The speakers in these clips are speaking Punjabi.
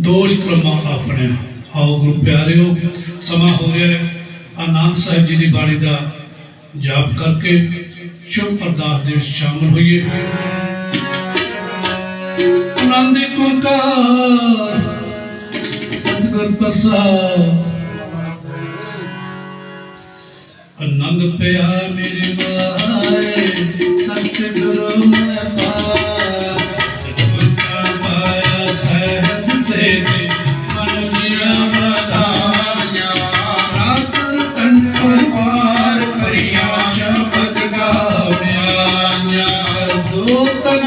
ਦੋਸ਼ ਕਰਮਾ ਆਪਣੇ ਆਓ ਗੁਰੂ ਪਿਆਰਿਓ, ਸਮਾਂ ਹੋ ਰਿਹਾ ਆਨੰਦ ਸਾਹਿਬ ਜੀ ਦੀ ਬਾਣੀ ਦਾ ਜਾਪ ਕਰਕੇ ਸ਼ੁਭ ਅਰਦਾਸ ਦੇ ਵਿੱਚ ਸ਼ਾਮਲ ਹੋਈਏ। ਆਨੰਦ ਕੁੰਕਾਰ ਸਤਿਗੁਰ ਪ੍ਰਸਾਦ। ਆਨੰਦ ਪਿਆ ਮੇਰੇ ನೂತನ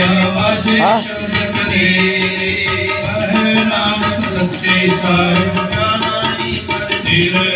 ਹਾਂ? ਸੱਚੇ ਸਾਹਿਬ ਜਾਣਾਈ ਤੇਰੇ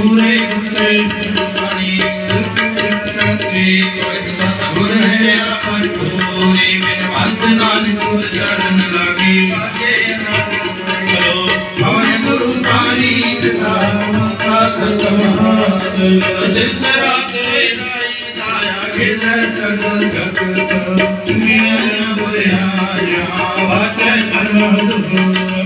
ਪੂਰੇ ਉੱਤੇ ਬਣੀ ਇੱਕ ਇੱਕ ਕਰਕੇ ਕੋਈ ਸਤਗੁਰ ਹੈ ਆਪਨ ਪੂਰੀ ਬਿਨ ਅੰਤ ਨਾਲ ਕੋ ਜੜਨ ਲਾਗੀ ਵਾਜੇ ਕਰੋ ਭਵਨ ਗੁਰੂ ਪਾਣੀ ਦਿਤਾ ਆਖਤ ਮਹਾਨ ਦਿਸ ਰਾਤ ਦਾਈ ਦਾਇਆ ਖਿਲ ਸਗਲ ਜਗਤ ਦੁਨੀਆ ਨਾ ਬੁਰਿਆ ਯਾ ਵਾਜੇ ਕਰਮ ਦੁਖ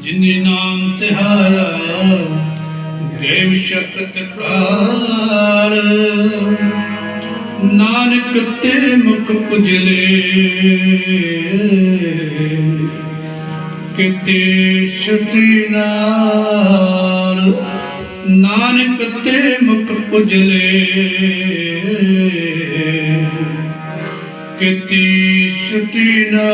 ਜਿਨੇ ਨਾਮ ਤਿਹਾਇਆ ਦੇਵ ਸ਼ਕਤ ਕਾਰ। ਨਾਨਕ ਤੇ ਮੁਖ ਪੁਜਲੇ ਕਿਤੇ ਸ਼ਤੀ ਨਾਲ ਨਾਨਕ ਤੇ ਮੁਖ ਉਜਲੇ ਕਿਤੀ ਸਤੀ ਨਾ